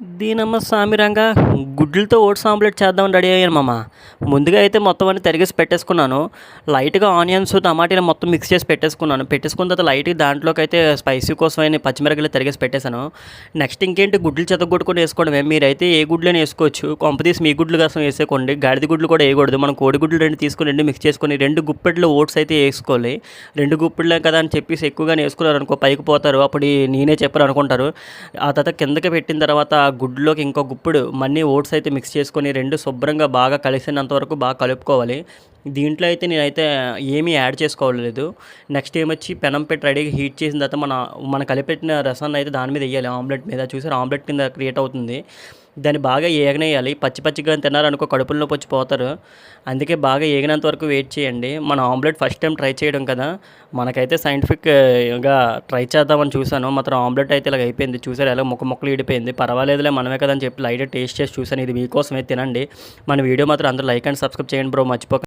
దీనమ్మ సామిరంగా గుడ్లతో ఓట్స్ ఆమ్లెట్ చేద్దామని రెడీ అయ్యాను మామ. ముందుగా అయితే మొత్తం అన్ని తరిగేసి పెట్టేసుకున్నాను. లైట్గా ఆనియన్స్ టమాటీలు మొత్తం మిక్స్ చేసి పెట్టేసుకున్నాను. పెట్టేసుకున్న తర్వాత లైట్గా దాంట్లోకి అయితే స్పైసీ కోసం అయిన పచ్చిమిరకలు తరిగేసి పెట్టేశాను. నెక్స్ట్ ఇంకేంటి? గుడ్లు చెతగొట్టుకొని వేసుకోవడమే మీరైతే ఏ గుడ్లైనా వేసుకోవచ్చు. కొంపతీసి మీ గుడ్లు కోసం వేసేకోండి. గాడిద గుడ్లు కూడా వేయకూడదు. మనం కోడి గుడ్లు రెండు తీసుకొని రెండు మిక్స్ చేసుకొని రెండు గుప్పెట్లు ఓట్స్ అయితే వేసుకోవాలి. రెండు గుప్పెట్లే కదా అని చెప్పేసి ఎక్కువగానే వేసుకున్నారు అనుకో పైకి పోతారు. అప్పుడు నేనే చెప్పరు అనుకుంటారు ఆ తర్వాత కిందకి పెట్టిన తర్వాత గుడ్లోకి ఇంకో గుప్పుడు మన్నీ ఓట్స్ అయితే మిక్స్ చేసుకొని రెండు శుభ్రంగా బాగా కలిసినంత వరకు బాగా కలుపుకోవాలి. దీంట్లో అయితే నేనైతే ఏమీ యాడ్ చేసుకోలేదు. నెక్స్ట్ ఏమొచ్చి పెనం పెట్టి రెడీగా హీట్ చేసిన తర్వాత మన మన కలిపెట్టిన రసాన్ని అయితే దాని మీద వేయాలి. ఆమ్లెట్ మీద చూసారు? ఆమ్లెట్ కింద క్రియేట్ అవుతుంది. దాన్ని బాగా ఏగనేయాలి. పచ్చి పచ్చిగా తిన్నారనుకో కడుపులో వచ్చి పోతారు. అందుకే బాగా ఏగినంత వరకు వెయిట్ చేయండి. మన ఆమ్లెట్ ఫస్ట్ టైం ట్రై చేయడం కదా. మనకైతే సైంటిఫిక్గా ట్రై చేద్దామని చూశాను. మాత్రం ఆమ్లెట్ అయితే ఇలా అయిపోయింది. చూసారు ఎలా ముక్క ముక్కలు ఇడిపోయింది పర్వాలేదులే మనమే కదా అని చెప్పి లైట్ టేస్ట్ చేసి చూశాను. ఇది మీకోసమే తినండి. మన వీడియో మాత్రం అందరూ లైక్ అండ్ సబ్స్క్రైబ్ చేయండి బ్రో. మర్చిపోక